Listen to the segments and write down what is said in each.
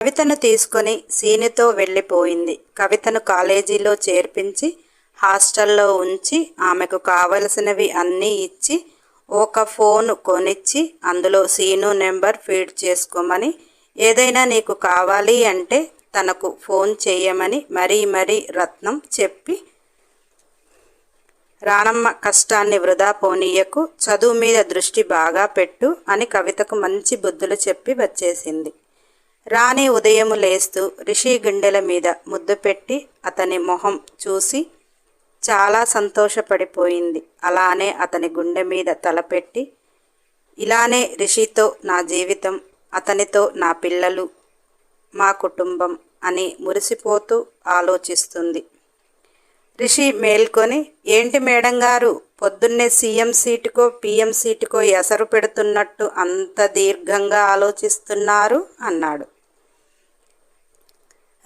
కవితను తీసుకొని సీనితో వెళ్ళిపోయింది. కవితను కాలేజీలో చేర్పించి హాస్టల్లో ఉంచి ఆమెకు కావలసినవి అన్నీ ఇచ్చి ఒక ఫోన్ కొనిచ్చి అందులో సీను నెంబర్ ఫీడ్ చేసుకోమని ఏదైనా నీకు కావాలి అంటే తనకు ఫోన్ చేయమని మరీ మరీ రత్నం చెప్పి రాణమ్మ కష్టాన్ని వృధా పోనీయకు చదువు మీద దృష్టి బాగా పెట్టు అని కవితకు మంచి బుద్ధులు చెప్పి వచ్చేసింది. రాణి ఉదయము లేస్తూ రిషి గుండెల మీద ముద్దు పెట్టి అతని మొహం చూసి చాలా సంతోషపడిపోయింది. అలానే అతని గుండె మీద తలపెట్టి ఇలానే రిషితో నా జీవితం అతనితో నా పిల్లలు మా కుటుంబం అని మురిసిపోతూ ఆలోచిస్తుంది. రిషి మేల్కొని ఏంటి మేడం గారు పొద్దున్నే సీఎం సీటుకో పీఎం సీటుకో ఎసరు పెడుతున్నట్టు అంత దీర్ఘంగా ఆలోచిస్తున్నారు? అన్నాడు.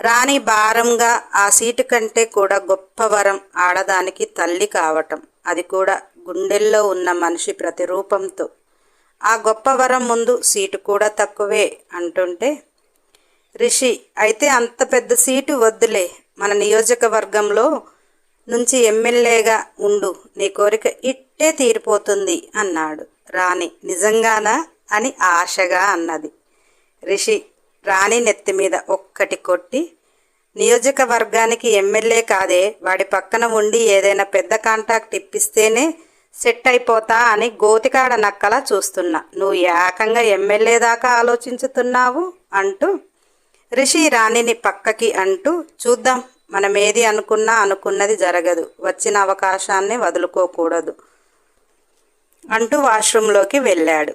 రాణి భారంగా ఆ సీటు కంటే కూడా గొప్ప వరం ఆడదానికి తల్లి కావటం. అది కూడా గుండెల్లో ఉన్న మనిషి ప్రతిరూపంతో. ఆ గొప్ప వరం ముందు సీటు కూడా తక్కువే అంటుంటే రిషి అయితే అంత పెద్ద సీటు వద్దులే. మన నియోజకవర్గంలో నుంచి ఎమ్మెల్యేగా ఉండు. నీ కోరిక ఇట్టే తీరిపోతుంది అన్నాడు. రాణి నిజంగానా అని ఆశగా అన్నది. రిషి రాణి నెత్తి మీద ఒక్కటి కొట్టి నియోజకవర్గానికి ఎమ్మెల్యే కాదే వాడి పక్కన ఉండి ఏదైనా పెద్ద కాంటాక్ట్ ఇప్పిస్తేనే సెట్ అయిపోతా అని గోతికాడ నక్కలా చూస్తున్నా. నువ్వు ఏకంగా ఎమ్మెల్యే దాకా ఆలోచించుతున్నావు అంటూ రిషి రాణిని పక్కకి అంటూ చూద్దాం మనం ఏది అనుకున్నా అనుకున్నది జరగదు. వచ్చిన అవకాశాన్ని వదులుకోకూడదు. అంటూ వాష్రూంలోకి వెళ్ళాడు.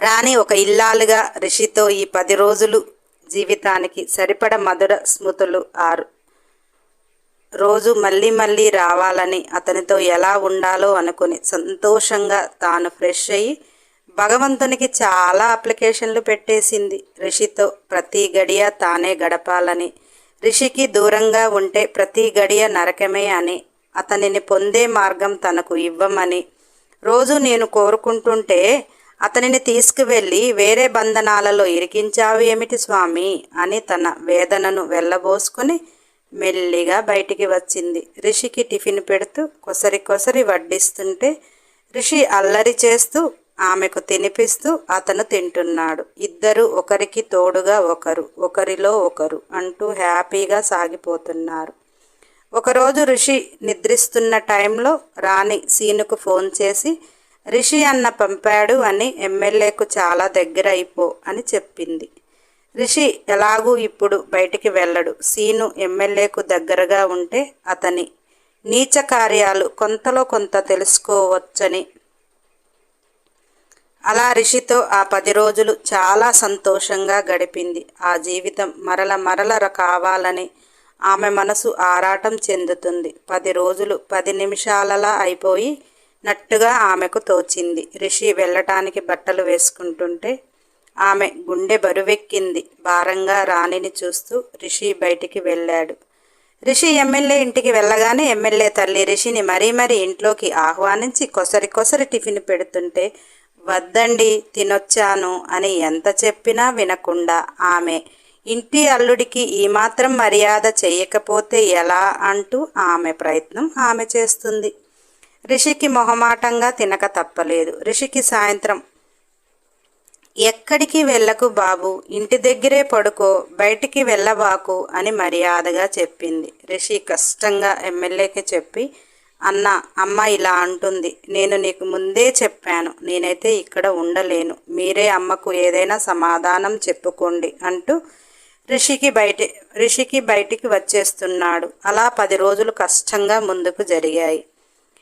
రాణి ఒక ఇల్లాలుగా రిషితో ఈ పది రోజులు జీవితానికి సరిపడ మధుర స్మృతులు ఆరు. రోజు మళ్ళీ మళ్ళీ రావాలని అతనితో ఎలా ఉండాలో అనుకుని సంతోషంగా తాను ఫ్రెష్ అయ్యి భగవంతునికి చాలా అప్లికేషన్లు పెట్టేసింది. రిషితో ప్రతి గడియ తానే గడపాలని రిషికి దూరంగా ఉంటే ప్రతి గడియ నరకమే అని అతనిని పొందే మార్గం తనకు ఇవ్వమని. రోజు నేను కోరుకుంటుంటే అతనిని తీసుకువెళ్ళి వేరే బంధనాలలో ఇరికించావు ఏమిటి స్వామి? అని తన వేదనను వెళ్ళబోసుకుని మెల్లిగా బయటికి వచ్చింది. రిషికి టిఫిన్ పెడుతూ కొసరి కొసరి వడ్డిస్తుంటే రిషి అల్లరి చేస్తూ ఆమెకు తినిపిస్తూ అతను తింటున్నాడు. ఇద్దరు ఒకరికి తోడుగా ఒకరు ఒకరిలో ఒకరు అంటూ హ్యాపీగా సాగిపోతున్నారు. ఒకరోజు ఋషి నిద్రిస్తున్న టైంలో రాణి సీనుకు ఫోన్ చేసి రిషి అన్న పంపాడు అని ఎమ్మెల్యేకు చాలా దగ్గర అయిపో అని చెప్పింది. రిషి ఎలాగూ ఇప్పుడు బయటికి వెళ్ళడు. సీను ఎమ్మెల్యేకు దగ్గరగా ఉంటే అతని నీచ కార్యాలు కొంతలో కొంత తెలుసుకోవచ్చని అలా రిషితో ఆ పది రోజులు చాలా సంతోషంగా గడిపింది. ఆ జీవితం మరల మరల కావాలని ఆమె మనసు ఆరాటం చెందుతుంది. పది రోజులు పది నిమిషాలలా అయిపోయి నట్టుగా ఆమెకు తోచింది. రిషి వెళ్ళటానికి బట్టలు వేసుకుంటుంటే ఆమె గుండె బరువెక్కింది. భారంగా రాణిని చూస్తూ రిషి బయటికి వెళ్ళాడు. రిషి ఎమ్మెల్యే ఇంటికి వెళ్ళగానే ఎమ్మెల్యే తల్లి రిషిని మరీ మరీ ఇంట్లోకి ఆహ్వానించి కొసరి కొసరి టిఫిన్ పెడుతుంటే వద్దండి తినొచ్చాను అని ఎంత చెప్పినా వినకుండా ఆమె ఇంటి అల్లుడికి ఈ మాత్రం మర్యాద చేయకపోతే ఎలా అంటూ ఆమె ప్రయత్నం ఆమె చేస్తుంది. రిషికి మొహమాటంగా తినక తప్పలేదు. రిషికి సాయంత్రం ఎక్కడికి వెళ్ళకు బాబు? ఇంటి దగ్గరే పడుకో బయటికి వెళ్ళబాకు అని మర్యాదగా చెప్పింది. రిషి కష్టంగా ఎమ్మెల్యేకి చెప్పి అన్న అమ్మ ఇలా అంటుంది. నేను నీకు ముందే చెప్పాను. నేనైతే ఇక్కడ ఉండలేను. మీరే అమ్మకు ఏదైనా సమాధానం చెప్పుకోండి అంటూ రిషికి బయట రిషికి బయటికి వచ్చేస్తున్నాడు. అలా పది రోజులు కష్టంగా ముందుకు జరిగాయి.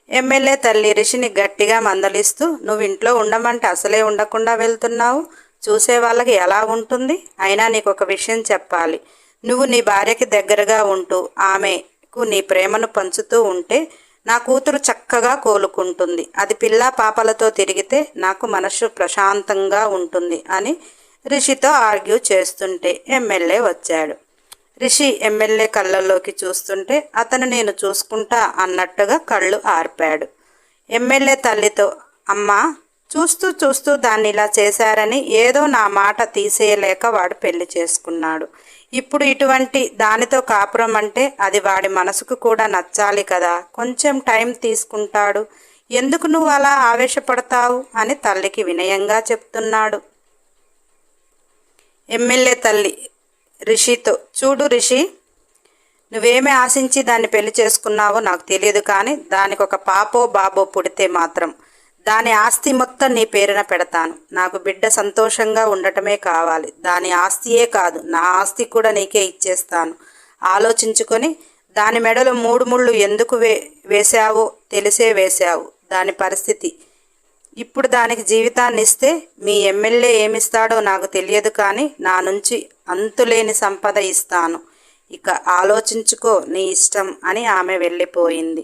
ఎమ్మెల్యే తల్లి రిషిని గట్టిగా మందలిస్తూ నువ్వు ఇంట్లో ఉండమంటే అసలే ఉండకుండా వెళ్తున్నావు? చూసే వాళ్ళకి ఎలా ఉంటుంది? అయినా నీకు ఒక విషయం చెప్పాలి. నువ్వు నీ భార్యకి దగ్గరగా ఉంటూ ఆమెకు నీ ప్రేమను పంచుతూ ఉంటే నా కూతురు చక్కగా కోలుకుంటుంది. అది పిల్ల పాపలతో తిరిగితే నాకు మనసు ప్రశాంతంగా ఉంటుంది అని రిషితో ఆర్గ్యూ చేస్తుంటే ఎమ్మెల్యే వచ్చాడు. రిషి ఎమ్మెల్యే కళ్ళల్లోకి చూస్తుంటే అతను నేను చూసుకుంటా అన్నట్టుగా కళ్ళు ఆర్పాడు. ఎమ్మెల్యే తల్లితో అమ్మా చూస్తూ చూస్తూ దాన్ని ఇలా చేశారని ఏదో నా మాట తీసేయలేక వాడు పెళ్ళి చేసుకున్నాడు. ఇప్పుడు ఇటువంటి దానితో కాపురం అంటే అది వాడి మనసుకు కూడా నచ్చాలి కదా. కొంచెం టైం తీసుకుంటాడు. ఎందుకు నువ్వు అలా ఆవేశపడతావు? అని తల్లికి వినయంగా చెప్తున్నాడు. ఎమ్మెల్యే తల్లి రిషితో చూడు రిషి నువ్వేమి ఆశించి దాన్ని పెళ్ళి చేసుకున్నావో నాకు తెలియదు కానీ దానికి ఒక పాపో బాబో పుడితే మాత్రం దాని ఆస్తి మొత్తం నీ పేరున పెడతాను. నాకు బిడ్డ సంతోషంగా ఉండటమే కావాలి. దాని ఆస్తియే కాదు నా ఆస్తి కూడా నీకే ఇచ్చేస్తాను. ఆలోచించుకొని దాని మెడలో మూడు ముళ్ళు ఎందుకు వే వేశావో తెలిసే వేశావు. దాని పరిస్థితి. ఇప్పుడు దానికి జీవితాన్ని ఇస్తే మీ ఎమ్మెల్యే ఏమిస్తాడో నాకు తెలియదు కానీ నా నుంచి అంతులేని సంపద ఇస్తాను. ఇక ఆలోచించుకో నీ ఇష్టం అని ఆమె వెళ్ళిపోయింది.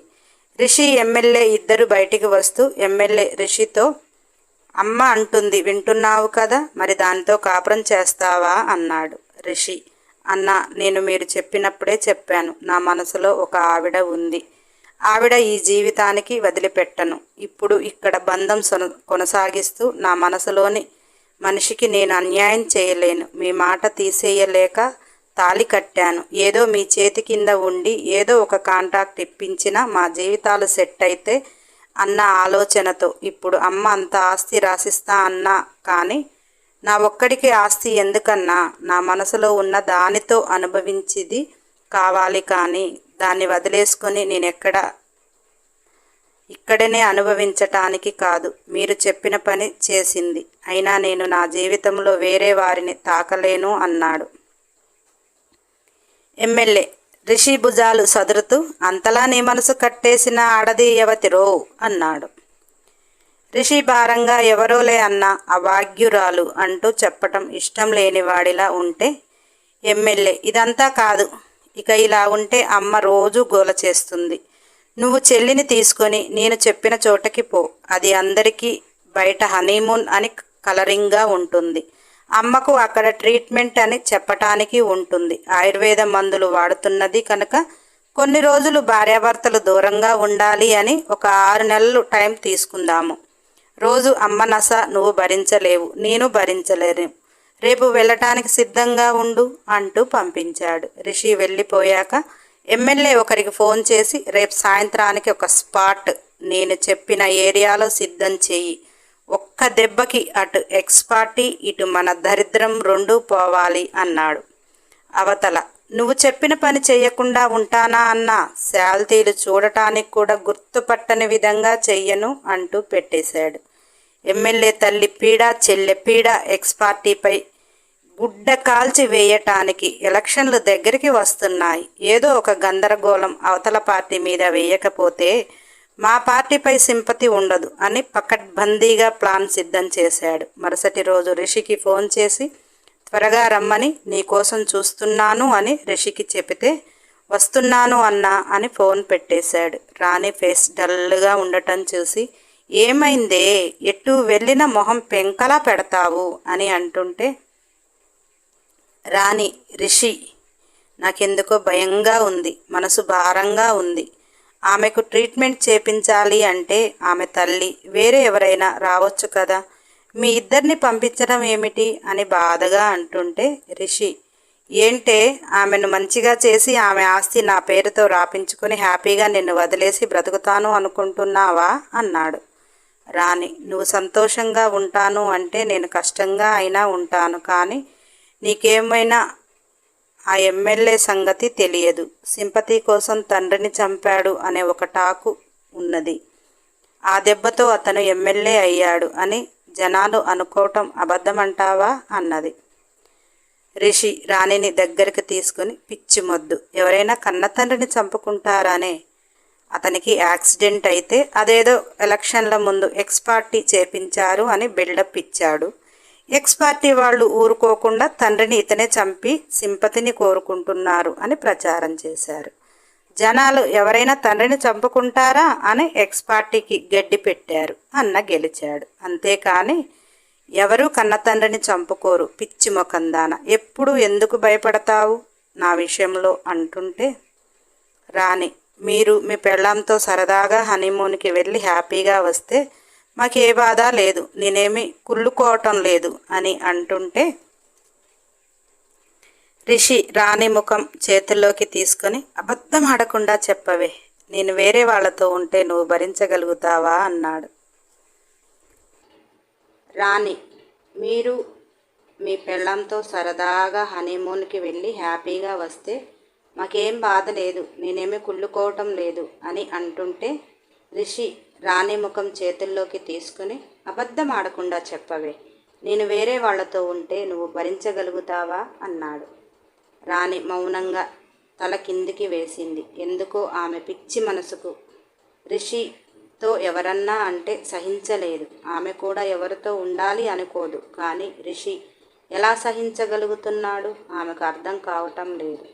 రిషి ఎమ్మెల్యే ఇద్దరు బయటికి వస్తూ ఎమ్మెల్యే రిషితో అమ్మ అంటుంది వింటున్నావు కదా మరి దానితో కాపురం చేస్తావా? అన్నాడు రిషి. అన్న నేను మీరు చెప్పినప్పుడే చెప్పాను నా మనసులో ఒక ఆవిడ ఉంది. ఆవిడ ఈ జీవితానికి వదిలిపెట్టను. ఇప్పుడు ఇక్కడ బంధం సొన- కొనసాగిస్తూ నా మనసులోని మనిషికి నేను అన్యాయం చేయలేను. మీ మాట తీసేయలేక తాళి కట్టాను. ఏదో మీ చేతి కింద ఉండి ఏదో ఒక కాంటాక్ట్ ఇప్పించిన మా జీవితాలు సెట్ అయితే అన్న ఆలోచనతో ఇప్పుడు అమ్మ అంత ఆస్తి రాసిస్తా అన్నా కానీ నా ఒక్కడికి ఆస్తి ఎందుకన్నా? నా మనసులో ఉన్న దానితో అనుభవించింది కావాలి కానీ దాన్ని వదిలేసుకొని నేను ఎక్కడ? ఇక్కడనే అనుభవించటానికి కాదు. మీరు చెప్పిన పని చేసింది. అయినా నేను నా జీవితంలో వేరే వారిని తాకలేను అన్నాడు. ఎమ్మెల్యే రిషి భుజాలు సదురుతూ అంతలా నీ మనసు కట్టేసిన ఆడది యవతిరో అన్నాడు. రిషి భారంగా ఎవరోలే అన్న అవాగ్యురాలు అంటూ చెప్పటం ఇష్టం లేని వాడిలా ఉంటే ఎమ్మెల్యే ఇదంతా కాదు. ఇక ఇలా ఉంటే అమ్మ రోజు గోల చేస్తుంది. నువ్వు చెల్లిని తీసుకొని నేను చెప్పిన చోటకి పో. అది అందరికీ బయట హనీమూన్ అని కలరింగ్గా ఉంటుంది. అమ్మకు అక్కడ ట్రీట్మెంట్ అని చెప్పటానికి ఉంటుంది. ఆయుర్వేద మందులు వాడుతున్నది కనుక కొన్ని రోజులు భార్యాభర్తలు దూరంగా ఉండాలి అని ఒక ఆరు నెలలు టైం తీసుకుందాము. రోజు అమ్మ నస నువ్వు భరించలేవు నేను భరించలేను. రేపు వెళ్ళటానికి సిద్ధంగా ఉండు అంటూ పంపించాడు. రిషి వెళ్ళిపోయాక ఎమ్మెల్యే ఒకరికి ఫోన్ చేసి రేపు సాయంత్రానికి ఒక స్పాట్ నేను చెప్పిన ఏరియాలో సిద్ధం చెయ్యి. ఒక్క దెబ్బకి అటు ఎక్స్ పార్టీ ఇటు మన దరిద్రం రెండూ పోవాలి అన్నాడు. అవతల నువ్వు చెప్పిన పని చేయకుండా ఉంటానా అన్నా? శాల్తీలు చూడటానికి కూడా గుర్తుపట్టని విధంగా చెయ్యను అంటూ పెట్టేశాడు. ఎమ్మెల్యే తల్లి పీడ చెల్లె పీడ ఎక్స్ పార్టీపై గుడ్డ కాల్చి వేయటానికి ఎలక్షన్లు దగ్గరికి వస్తున్నాయి. ఏదో ఒక గందరగోళం అవతల పార్టీ మీద వేయకపోతే మా పార్టీపై సింపతి ఉండదు అని పకడ్బందీగా ప్లాన్ సిద్ధం చేశాడు. మరుసటి రోజు రిషికి ఫోన్ చేసి త్వరగా రమ్మని నీ కోసం చూస్తున్నాను అని రిషికి చెబితే వస్తున్నాను అన్నా అని ఫోన్ పెట్టేశాడు. రాణి ఫేస్ డల్గా ఉండటం చూసి ఏమైందే? ఎటు వెళ్ళిన మొహం పెంకలా పెడతావు? అని అంటుంటే రాణి రిషి నాకెందుకో భయంగా ఉంది మనసు భారంగా ఉంది. ఆమెకు ట్రీట్మెంట్ చేపించాలి అంటే ఆమె తల్లి వేరే ఎవరైనా రావచ్చు కదా. మీ ఇద్దరిని పంపించడం ఏమిటి అని బాధగా అంటుంటే రిషి ఏంటే ఆమెను మంచిగా చేసి ఆమె ఆస్తి నా పేరుతో రాపించుకుని హ్యాపీగా నిన్ను వదిలేసి బ్రతుకుతాను అనుకుంటున్నావా? అన్నాడు. రాణి నువ్వు సంతోషంగా ఉంటాను అంటే నేను కష్టంగా అయినా ఉంటాను కానీ నీకేమైనా ఆ ఎమ్మెల్యే సంగతి తెలియదు. సింపతి కోసం తండ్రిని చంపాడు అనే ఒక టాకు ఉన్నది. ఆ దెబ్బతో అతను ఎమ్మెల్యే అయ్యాడు అని జనాలు అనుకోవటం అబద్ధమంటావా? అన్నది. రిషి రాణిని దగ్గరికి తీసుకుని పిచ్చి మొద్దు. ఎవరైనా కన్న తండ్రిని చంపుకుంటారానే? అతనికి యాక్సిడెంట్ అయితే అదేదో ఎలక్షన్ల ముందు ఎక్స్ పార్టీ చేపించారు అని బిల్డప్ ఇచ్చాడు. ఎక్స్ పార్టీ వాళ్ళు ఊరుకోకుండా తండ్రిని ఇతనే చంపి సింపతిని కోరుకుంటున్నారు అని ప్రచారం చేశారు. జనాలు ఎవరైనా తండ్రిని చంపుకుంటారా అని ఎక్స్ పార్టీకి గడ్డి పెట్టారు అన్న గెలిచాడు. అంతేకాని ఎవరు కన్న తండ్రిని చంపుకోరు పిచ్చి మొకందాన ఎప్పుడు ఎందుకు భయపడతావు? నా విషయంలో అంటుంటే రాణి మీరు మీ పెళ్ళాంతో సరదాగా హనీమూన్కి వెళ్ళి హ్యాపీగా వస్తే మాకే బాధ లేదు. నేనేమి కుళ్ళుకోవటం లేదు అని అంటుంటే రిషి రాణి ముఖం చేతుల్లోకి తీసుకొని అబద్ధం ఆడకుండా చెప్పవే. నేను వేరే వాళ్ళతో ఉంటే నువ్వు భరించగలుగుతావా? అన్నాడు. రాణి మీరు మీ పెళ్ళంతో సరదాగా హనీమూన్కి వెళ్ళి హ్యాపీగా వస్తే మాకేం బాధ లేదు. నేనేమి కుళ్ళుకోవటం లేదు అని అంటుంటే రిషి రాణి ముఖం చేతుల్లోకి తీసుకుని అబద్ధం ఆడకుండా చెప్పవే. నేను వేరే వాళ్ళతో ఉంటే నువ్వు భరించగలుగుతావా? అన్నాడు. రాణి మౌనంగా తల కిందికి వేసింది. ఎందుకో ఆమె పిచ్చి మనసుకు. రిషితో ఎవరన్నా అంటే సహించలేదు. ఆమె కూడా ఎవరితో ఉండాలి అనుకోదు. కానీ రిషి ఎలా సహించగలుగుతున్నాడు? ఆమెకు అర్థం కావటం లేదు.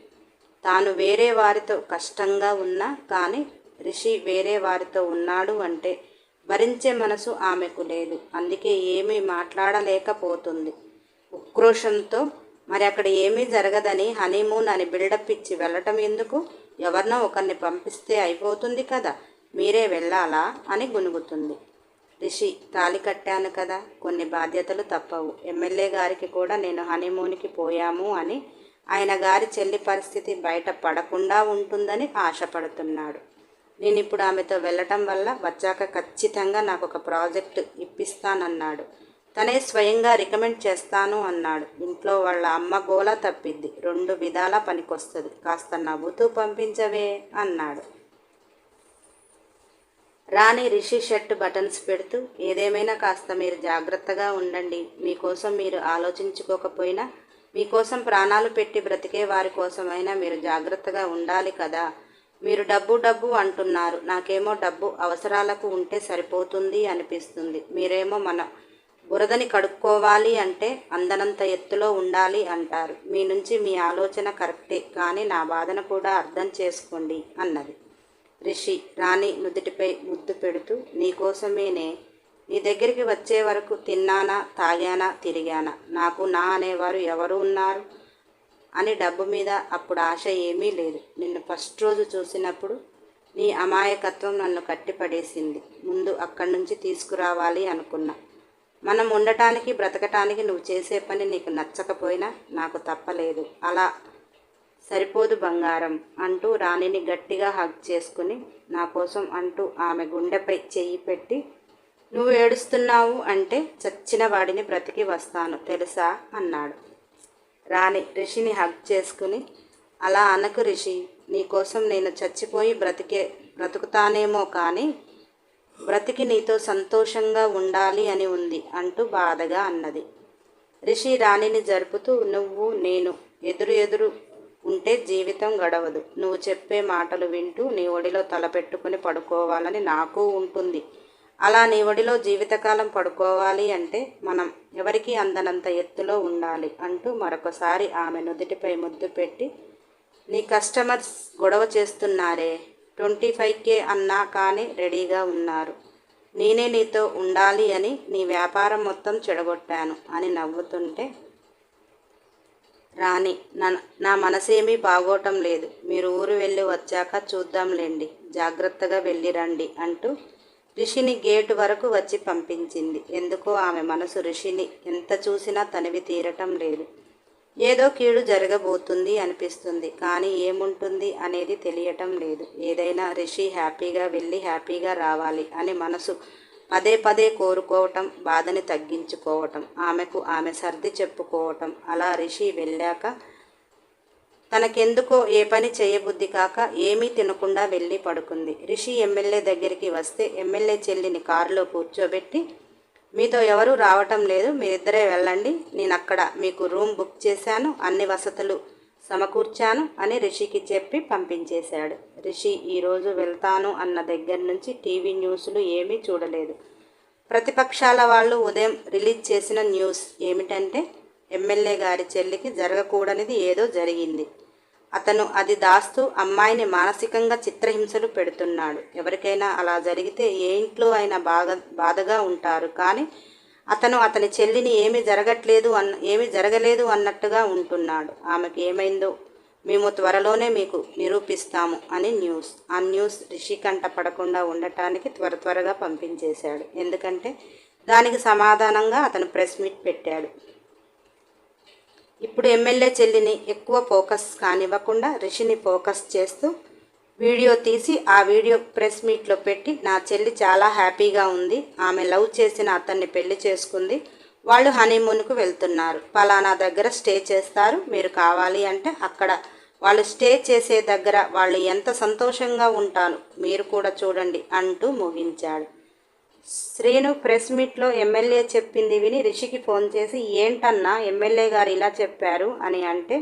తాను వేరే వారితో కష్టంగా ఉన్నా కానీ రిషి వేరే వారితో ఉన్నాడు అంటే భరించే మనసు ఆమెకు లేదు. అందుకే ఏమీ మాట్లాడలేకపోతుంది. ఉక్రోషంతో మరి అక్కడ ఏమీ జరగదని హనీమూన్ అని బిల్డప్ ఇచ్చి వెళ్ళటం ఎందుకు? ఎవరినో ఒకరిని పంపిస్తే అయిపోతుంది కదా. మీరే వెళ్ళాలా? అని గునుగుతుంది. రిషి తాళి కట్టాను కదా. కొన్ని బాధ్యతలు తప్పవు. ఎమ్మెల్యే గారికి కూడా నేను హనీమూన్కి పోయాము అని ఆయన గారి చెల్లి పరిస్థితి బయట పడకుండా ఉంటుందని ఆశపడుతున్నాడు. నేను ఇప్పుడు ఆమెతో వెళ్ళటం వల్ల వచ్చాక ఖచ్చితంగా నాకు ఒక ప్రాజెక్ట్ ఇప్పిస్తానన్నాడు. తనే స్వయంగా రికమెండ్ చేస్తాను అన్నాడు. ఇంట్లో వాళ్ళ అమ్మ గోల తప్పిద్ది రెండు విధాలా పనికొస్తుంది. కాస్త నవ్వుతూ పంపించవే అన్నాడు. రాణి రిషి షర్ట్ బటన్స్ పెడుతూ ఏదేమైనా కాస్త మీరు జాగ్రత్తగా ఉండండి. మీకోసం మీరు ఆలోచించుకోకపోయినా మీకోసం ప్రాణాలు పెట్టి బ్రతికే వారి కోసమైనా మీరు జాగ్రత్తగా ఉండాలి కదా. మీరు డబ్బు డబ్బు అంటున్నారు. నాకేమో డబ్బు అవసరాలకు ఉంటే సరిపోతుంది అనిపిస్తుంది. మీరేమో మన బురదని కడుక్కోవాలి అంటే అందనంత ఎత్తులో ఉండాలి అంటారు. మీ నుంచి మీ ఆలోచన కరెక్టే కానీ నా బాధను కూడా అర్థం చేసుకోండి అన్నది. రిషి రాణి నుదుటిపై ముద్దు పెడుతూ నీకోసమేనే? నీ దగ్గరికి వచ్చే వరకు తిన్నానా తాగానా తిరిగానా? నాకు నా అనేవారు ఎవరు ఉన్నారు? అని డబ్బు మీద అప్పుడు ఆశ ఏమీ లేదు. నిన్ను ఫస్ట్ రోజు చూసినప్పుడు నీ అమాయకత్వం నన్ను కట్టిపడేసింది. ముందు అక్కడి నుంచి తీసుకురావాలి అనుకున్నా. మనం ఉండటానికి బ్రతకటానికి నువ్వు చేసే పని నీకు నచ్చకపోయినా నాకు తప్పలేదు. అలా సరిపోదు బంగారం అంటూ రాణిని గట్టిగా హగ్ చేసుకుని నా కోసం అంటూ ఆమె గుండెపై చెయ్యి పెట్టి నువ్వు ఏడుస్తున్నావు అంటే చచ్చిన వాడిని బ్రతికి వస్తాను తెలుసా? అన్నాడు. రాణి రిషిని హగ్ చేసుకుని అలా అనకు రిషి నీకోసం నేను చచ్చిపోయి బ్రతికే బ్రతుకుతానేమో కానీ బ్రతికి నీతో సంతోషంగా ఉండాలి అని ఉంది అంటూ బాధగా అన్నది. రిషి రాణిని జరుపుతూ నువ్వు నేను ఎదురు ఎదురు ఉంటే జీవితం గడవదు. నువ్వు చెప్పే మాటలు వింటూ నీ ఒడిలో తలపెట్టుకుని పడుకోవాలని నాకు ఉంటుంది. అలా నీ ఒడిలో జీవితకాలం పడుకోవాలి అంటే మనం ఎవరికి అందనంత ఎత్తులో ఉండాలి అంటూ మరొకసారి ఆమె నుదుటిపై ముద్దు పెట్టి నీ కస్టమర్స్ గొడవ చేస్తున్నారే ట్వంటీ ఫైవ్ కే అన్నా కానీ రెడీగా ఉన్నారు. నేనే నీతో ఉండాలి అని నీ వ్యాపారం మొత్తం చెడగొట్టాను అని నవ్వుతుంటే రాణి నా నా మనసేమీ బాగోటం లేదు. మీరు ఊరు వెళ్ళి వచ్చాక చూద్దాంలేండి. జాగ్రత్తగా వెళ్ళి రండి అంటూ రిషిని గేటు వరకు వచ్చి పంపించింది. ఎందుకో ఆమె మనసు రిషిని ఎంత చూసినా తనివి తీరటం లేదు. ఏదో కీడు జరగబోతుంది అనిపిస్తుంది. కానీ ఏముంటుంది అనేది తెలియటం లేదు. ఏదైనా రిషి హ్యాపీగా వెళ్ళి హ్యాపీగా రావాలి అని మనసు పదే పదే కోరుకోవటం బాధని తగ్గించుకోవటం ఆమెకు ఆమె సర్ది చెప్పుకోవటం అలా రిషి వెళ్ళాక తనకెందుకో ఏ పని చేయబుద్ధి కాక ఏమీ తినకుండా వెళ్ళి పడుకుంది. రిషి ఎమ్మెల్యే దగ్గరికి వస్తే ఎమ్మెల్యే చెల్లిని కారులో కూర్చోబెట్టి మీతో ఎవరూ రావటం లేదు మీరిద్దరే వెళ్ళండి నేను అక్కడ మీకు రూమ్ బుక్ చేశాను అన్ని వసతులు సమకూర్చాను అని రిషికి చెప్పి పంపించేశాడు. రిషి ఈరోజు వెళ్తాను అన్న దగ్గర నుంచి టీవీ న్యూస్లు ఏమీ చూడలేదు. ప్రతిపక్షాల వాళ్ళు ఉదయం రిలీజ్ చేసిన న్యూస్ ఏమిటంటే ఎమ్మెల్యే గారి చెల్లికి జరగకూడనిది ఏదో జరిగింది. అతను అది దాస్తూ అమ్మాయిని మానసికంగా చిత్రహింసలు పెడుతున్నాడు. ఎవరికైనా అలా జరిగితే ఏ ఇంట్లో అయినా బాగా బాధగా ఉంటారు. కానీ అతను అతని చెల్లిని ఏమీ జరగట్లేదు అన్న ఏమీ జరగలేదు అన్నట్టుగా ఉంటున్నాడు. ఆమెకు ఏమైందో మేము త్వరలోనే మీకు నిరూపిస్తాము అని న్యూస్. ఆ న్యూస్ రిషి కంట పడకుండా ఉండటానికి త్వర త్వరగా పంపించేశాడు. ఎందుకంటే దానికి సమాధానంగా అతను ప్రెస్ మీట్ పెట్టాడు. ఇప్పుడు ఎమ్మెల్యే చెల్లిని ఎక్కువ ఫోకస్ కానివ్వకుండా రిషిని ఫోకస్ చేస్తూ వీడియో తీసి ఆ వీడియో ప్రెస్ మీట్లో పెట్టి నా చెల్లి చాలా హ్యాపీగా ఉంది. ఆమె లవ్ చేసిన అతన్ని పెళ్ళి చేసుకుంది. వాళ్ళు హనీమూన్కు వెళ్తున్నారు. పలానా దగ్గర స్టే చేస్తారు. మీరు కావాలి అంటే అక్కడ వాళ్ళు స్టే చేసే దగ్గర వాళ్ళు ఎంత సంతోషంగా ఉంటారు మీరు కూడా చూడండి అంటూ ముగించాడు. శ్రీను ప్రెస్ మీట్లో ఎమ్మెల్యే చెప్పింది విని రిషికి ఫోన్ చేసి ఏంటన్నా ఎమ్మెల్యే గారు ఇలా చెప్పారు అని అంటే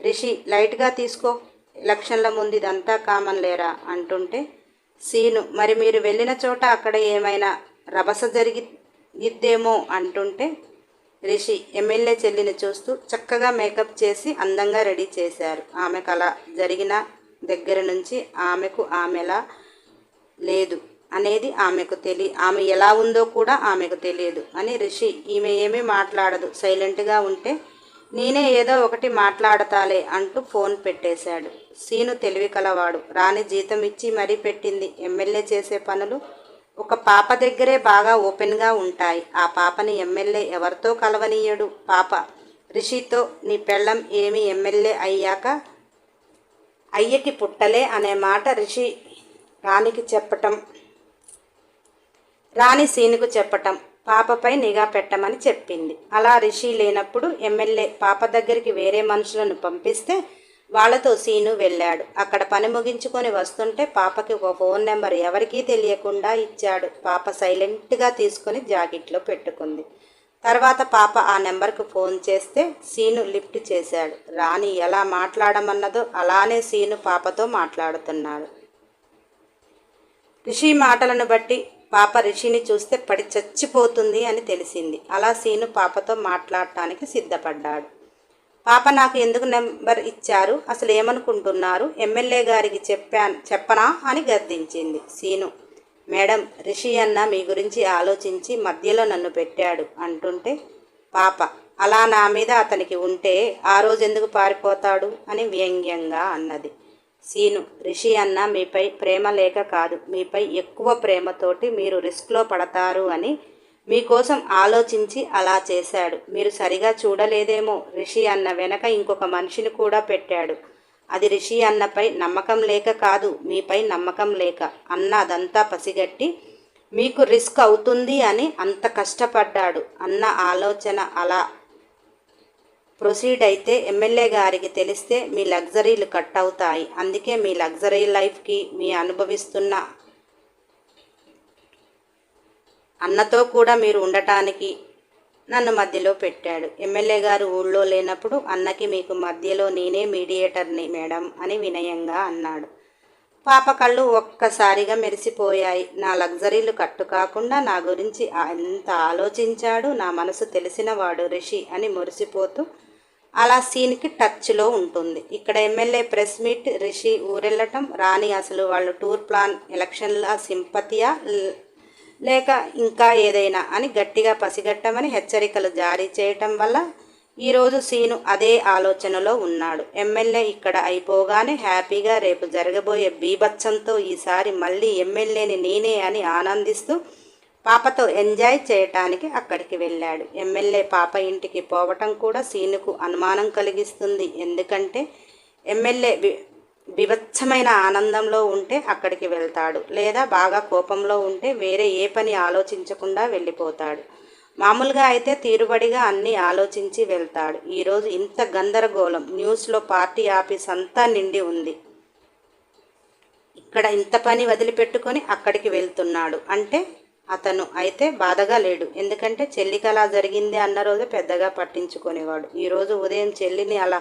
రిషి లైట్గా తీసుకో. ఎలక్షన్ల ముందు ఇదంతా కామన్ లేరా? అంటుంటే సీను మరి మీరు వెళ్ళిన చోట అక్కడ ఏమైనా రభస జరిగిద్దేమో? అంటుంటే రిషి ఎమ్మెల్యే చెల్లిని చూస్తూ చక్కగా మేకప్ చేసి అందంగా రెడీ చేశారు. ఆమెకు అలా జరిగిన దగ్గర నుంచి ఆమెకు ఆమెలా లేదు. అనేది ఆమెకు తెలి ఆమె ఎలా ఉందో కూడా ఆమెకు తెలియదు. అని రిషి ఈమె ఏమీ మాట్లాడదు. సైలెంట్గా ఉంటే నేనే ఏదో ఒకటి మాట్లాడతాలే అంటూ ఫోన్ పెట్టేశాడు. సీను తెలివి కలవాడు. రాణి జీతం ఇచ్చి మరీ పెట్టింది. ఎమ్మెల్యే చేసే పనులు ఒక పాప దగ్గరే బాగా ఓపెన్గా ఉంటాయి. ఆ పాపని ఎమ్మెల్యే ఎవరితో కలవనీయడు? పాప రిషితో నీ పెళ్ళం ఏమి ఎమ్మెల్యే అయ్యాక అయ్యకి పుట్టలే అనే మాట రిషి రాణికి చెప్పటం రాణి సీనుకు చెప్పటం పాపపై నిఘా పెట్టమని చెప్పింది. అలా రిషి లేనప్పుడు ఎమ్మెల్యే పాప దగ్గరికి వేరే మనుషులను పంపిస్తే వాళ్ళతో సీను వెళ్ళాడు. అక్కడ పని ముగించుకొని వస్తుంటే పాపకి ఒక ఫోన్ నెంబర్ ఎవరికీ తెలియకుండా ఇచ్చాడు. పాప సైలెంట్గా తీసుకొని జాకెట్లో పెట్టుకుంది. తర్వాత పాప ఆ నెంబర్కు ఫోన్ చేస్తే సీను లిఫ్ట్ చేశాడు. రాణి ఎలా మాట్లాడమన్నదో అలానే సీను పాపతో మాట్లాడుతున్నాడు. రిషి మాటలను బట్టి పాప రిషిని చూస్తే పడి చచ్చిపోతుంది అని తెలిసింది. అలా సీను పాపతో మాట్లాడటానికి సిద్ధపడ్డాడు. పాప నాకు ఎందుకు నెంబర్ ఇచ్చారు? అసలు ఏమనుకుంటున్నారు? ఎమ్మెల్యే గారికి చెప్పాను చెప్పనా అని గద్దించింది సీను. మేడం రిషి అన్న మీ గురించి ఆలోచించి మధ్యలో నన్ను పెట్టాడు అంటుంటే పాప అలా నా మీద అతనికి ఉంటే ఆ రోజు ఎందుకు పారిపోతాడు? అని వ్యంగ్యంగా అన్నది. సీను రిషి అన్న మీపై ప్రేమ లేక కాదు. మీపై ఎక్కువ ప్రేమతోటి మీరు రిస్క్లో పడతారు అని మీకోసం ఆలోచించి అలా చేశాడు. మీరు సరిగా చూడలేదేమో రిషి అన్న వెనక ఇంకొక మనిషిని కూడా పెట్టాడు. అది రిషి అన్నపై నమ్మకం లేక కాదు మీపై నమ్మకం లేక. అన్న అదంతా పసిగట్టి మీకు రిస్క్ అవుతుంది అని అంత కష్టపడ్డాడు. అన్న ఆలోచన అలా ప్రొసీడ్ అయితే ఎమ్మెల్యే గారికి తెలిస్తే మీ లగ్జరీలు కట్ అవుతాయి. అందుకే మీ లగ్జరీ లైఫ్కి మీ అనుభవిస్తున్న అన్నతో కూడా మీరు ఉండటానికి నన్ను మధ్యలో పెట్టాడు. ఎమ్మెల్యే గారు ఊళ్ళో లేనప్పుడు అన్నకి మీకు మధ్యలో నేనే మీడియేటర్ని మేడం అని వినయంగా అన్నాడు. పాప కళ్ళు ఒక్కసారిగా మెరిసిపోయాయి. నా లగ్జరీలు కట్టు కాకుండా నా గురించి ఎంత ఆలోచించాడు నా మనసు తెలిసినవాడు రిషి అని మురిసిపోతూ అలా సీన్కి టచ్లో ఉంటుంది. ఇక్కడ ఎమ్మెల్యే ప్రెస్ మీట్ రిషి ఊరెళ్ళటం రాణి అసలు వాళ్ళు టూర్ ప్లాన్ ఎలక్షన్ల సింపతియా లేక ఇంకా ఏదైనా అని గట్టిగా పసిగట్టమని హెచ్చరికలు జారీ చేయటం వల్ల ఈరోజు సీను అదే ఆలోచనలో ఉన్నాడు. ఎమ్మెల్యే ఇక్కడ అయిపోగానే హ్యాపీగా రేపు జరగబోయే బీభత్సంతో ఈసారి మళ్ళీ ఎమ్మెల్యేని నేనే అని ఆనందిస్తూ పాపతో ఎంజాయ్ చేయటానికి అక్కడికి వెళ్ళాడు. ఎమ్మెల్యే పాప ఇంటికి పోవటం కూడా సీనుకు అనుమానం కలిగిస్తుంది. ఎందుకంటే ఎమ్మెల్యే వివచ్చమైన ఆనందంలో ఉంటే అక్కడికి వెళ్తాడు. లేదా బాగా కోపంలో ఉంటే వేరే ఏ పని ఆలోచించకుండా వెళ్ళిపోతాడు. మామూలుగా అయితే తీరుబడిగా అన్నీ ఆలోచించి వెళ్తాడు. ఈరోజు ఇంత గందరగోళం. న్యూస్లో పార్టీ ఆఫీస్ అంతా నిండి ఉంది. ఇక్కడ ఇంత పని వదిలిపెట్టుకొని అక్కడికి వెళ్తున్నాడు. అంటే అతను అయితే బాధగా లేడు. ఎందుకంటే చెల్లికి అలా జరిగింది అన్న రోజు పెద్దగా పట్టించుకునేవాడు. ఈరోజు ఉదయం చెల్లిని అలా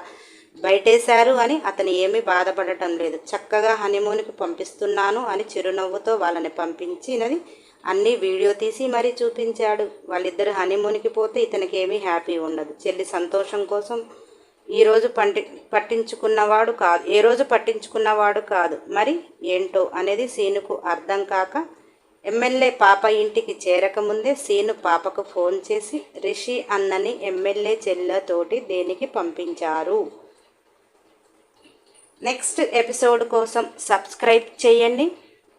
బయటేశారు అని అతను ఏమీ బాధపడటం లేదు. చక్కగా హనీమూన్కి పంపిస్తున్నాను అని చిరునవ్వుతో వాళ్ళని పంపించినది అన్నీ వీడియో తీసి మరీ చూపించాడు. వాళ్ళిద్దరు హనీమూన్కి పోతే ఇతనికి ఏమీ హ్యాపీ ఉండదు. చెల్లి సంతోషం కోసం ఈరోజు పంటి పట్టించుకున్నవాడు కాదు ఏ రోజు పట్టించుకున్నవాడు కాదు. మరి ఏంటో అనేది సీనుకు అర్థం కాక ఎమ్మెల్యే పాప ఇంటికి చేరకముందే సీను పాపకు ఫోన్ చేసి రిషి అన్నని ఎమ్మెల్యే చెల్లెతోటి దేనికి పంపించారు? నెక్స్ట్ ఎపిసోడ్ కోసం సబ్స్క్రైబ్ చేయండి.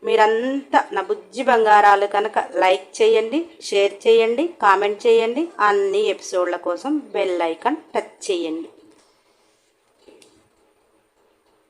మీరంతా నా బుజ్జి బంగారాలు కనుక లైక్ చేయండి షేర్ చేయండి కామెంట్ చేయండి. అన్ని ఎపిసోడ్ల కోసం బెల్ ఐకాన్ టచ్ చేయండి.